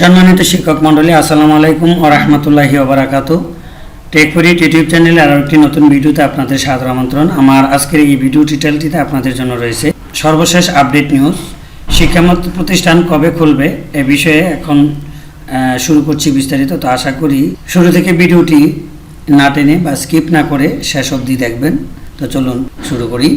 সম্মানিত শিক্ষক মণ্ডলী, আসসালামু আলাইকুম ও রহমতুল্লাহি ওবরাকাত টেকপরিট ইউটিউব চ্যানেলে আরও একটি নতুন ভিডিওতে আপনাদের সাদর আমন্ত্রণ। আমার আজকের এই ভিডিও টিটেলটিতে আপনাদের জন্য রয়েছে সর্বশেষ আপডেট নিউজ। শিক্ষামত প্রতিষ্ঠান কবে খুলবে এ বিষয়ে এখন শুরু করছি বিস্তারিত। তো আশা করি শুরু থেকে ভিডিওটি না টেনে বা স্কিপ না করে শেষ অবধি দেখবেন। তো চলুন শুরু করি।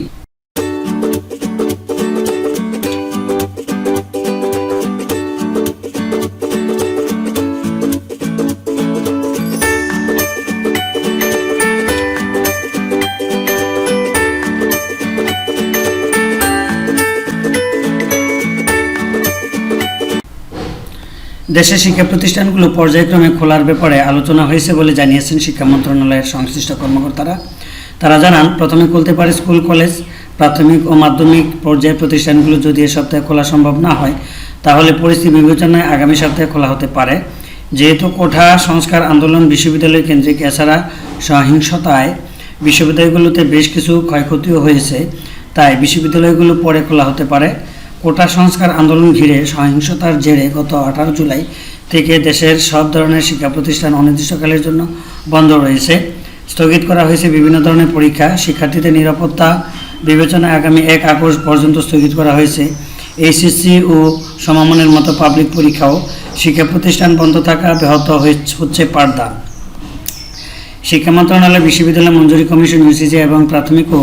দেশের শিক্ষা প্রতিষ্ঠানগুলো পর্যায়ক্রমে খোলার ব্যাপারে আলোচনা হয়েছে বলে জানিয়েছেন শিক্ষা মন্ত্রণালয়ের সংশ্লিষ্ট কর্মকর্তারা। তারা জানান, প্রথমে খুলতে পারে স্কুল, কলেজ, প্রাথমিক ও মাধ্যমিক পর্যায়ের প্রতিষ্ঠানগুলো যদি এ সপ্তাহে খোলা সম্ভব না হয়, তাহলে পরিস্থিতি বিবেচনায় আগামী সপ্তাহে খোলা হতে পারে। যেহেতু কোঠা সংস্কার আন্দোলন বিশ্ববিদ্যালয় কেন্দ্রিক, এছাড়া সহিংসতায় বিশ্ববিদ্যালয়গুলোতে বেশ কিছু ক্ষয়ক্ষতিও হয়েছে, তাই বিশ্ববিদ্যালয়গুলো পরে খোলা হতে পারে। কোটা সংস্কার আন্দোলন ঘিরে সহিংসতার জেরে গত আঠারো জুলাই থেকে দেশের সব ধরনের শিক্ষা প্রতিষ্ঠান অনির্দিষ্টকালের জন্য বন্ধ রয়েছে। স্থগিত করা হয়েছে বিভিন্ন ধরনের পরীক্ষা, শিক্ষার্থীদের নিরাপত্তা বিবেচনায় আগামী এক আগস্ট পর্যন্ত স্থগিত করা হয়েছে। এইচএসসি ও সমমানের মতো পাবলিক পরীক্ষাও শিক্ষা প্রতিষ্ঠান বন্ধ থাকা ব্যাহত হচ্ছে পাঠদান। শিক্ষা মন্ত্রণালয়, বিশ্ববিদ্যালয় মঞ্জুরি কমিশন ইউসিসি এবং প্রাথমিক ও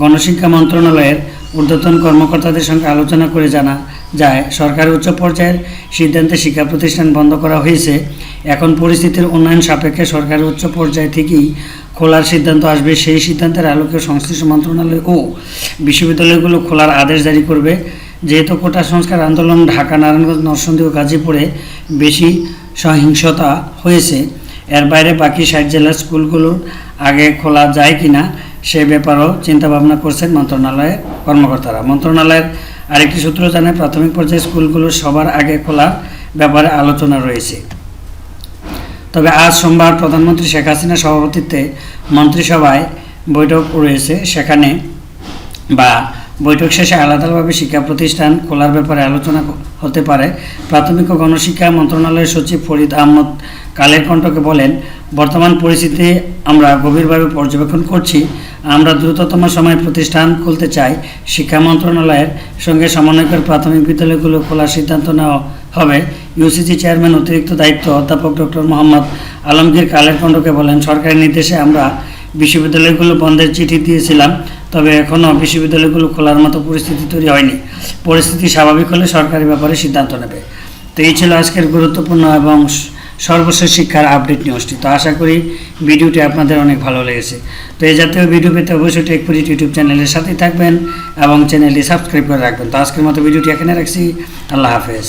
গণশিক্ষা মন্ত্রণালয়ের ঊর্ধ্বতন কর্মকর্তাদের সঙ্গে আলোচনা করে জানা যায় সরকারের উচ্চ পর্যায়ের সিদ্ধান্তে শিক্ষা প্রতিষ্ঠান বন্ধ করা হয়েছে। এখন পরিস্থিতির উন্নয়ন সাপেক্ষে সরকারের উচ্চ পর্যায় থেকেই খোলার সিদ্ধান্ত আসবে। সেই সিদ্ধান্তের আলোকে সংশ্লিষ্ট মন্ত্রণালয় ও বিশ্ববিদ্যালয়গুলো খোলার আদেশ জারি করবে। যেহেতু কোটা সংস্কার আন্দোলন ঢাকা, নারায়ণগঞ্জ, নরসিংদী ও গাজীপুরে বেশি সহিংসতা হয়েছে, এর বাইরে বাকি ষাট জেলার স্কুলগুলোর আগে খোলা যায় কিনা সে ব্যাপারেও চিন্তাভাবনা করছেন মন্ত্রণালয়ের কর্মকর্তারা। মন্ত্রণালয়ের আরেকটি সূত্র জানায়, প্রাথমিক পর্যায়ে স্কুলগুলো সবার আগে খোলার ব্যাপারে আলোচনা রয়েছে। তবে আজ সোমবার প্রধানমন্ত্রী শেখ হাসিনার সভাপতিত্বে মন্ত্রিসভায় বৈঠক রয়েছে। সেখানে বা বৈঠক শেষে আলাদাভাবে শিক্ষা প্রতিষ্ঠান খোলার ব্যাপারে আলোচনা হতে পারে। প্রাথমিক ও গণশিক্ষা মন্ত্রণালয়ের সচিব ফরিদ আহমদ কালের কণ্ঠকে বলেন, বর্তমান পরিস্থিতি আমরা গভীরভাবে পর্যবেক্ষণ করছি। আমরা দ্রুততম সময়ে প্রতিষ্ঠান খুলতে চাই। শিক্ষা মন্ত্রণালয়ের সঙ্গে সমন্বয় করে প্রাথমিক বিদ্যালয়গুলো খোলার সিদ্ধান্ত নেওয়া হবে। ইউসিসি চেয়ারম্যান অতিরিক্ত দায়িত্ব অধ্যাপক ডক্টর মোহাম্মদ আলমগীর কালের কণ্ঠকে বলেন, সরকারি নির্দেশে আমরা বিশ্ববিদ্যালয়গুলো বন্ধের চিঠি দিয়েছিলাম, তবে এখনও বিশ্ববিদ্যালয়গুলো খোলার মতো পরিস্থিতি তৈরি হয়নি। পরিস্থিতি স্বাভাবিক হলে সরকারি ব্যাপারে সিদ্ধান্ত নেবে। তো এই ছিল আজকের গুরুত্বপূর্ণ এবং সর্বশেষ শিক্ষার আপডেট নিউজটি তো আশা করি ভিডিওটি আপনাদের অনেক ভালো লেগেছে। তো এই জাতীয় ভিডিও পেতে অবশ্যই টেকপুরিট ইউটিউব চ্যানেলের সাথেই থাকবেন এবং চ্যানেলটি সাবস্ক্রাইব করে রাখবেন। তো আজকের মতো ভিডিওটি এখানে রাখছি। আল্লাহ হাফেজ।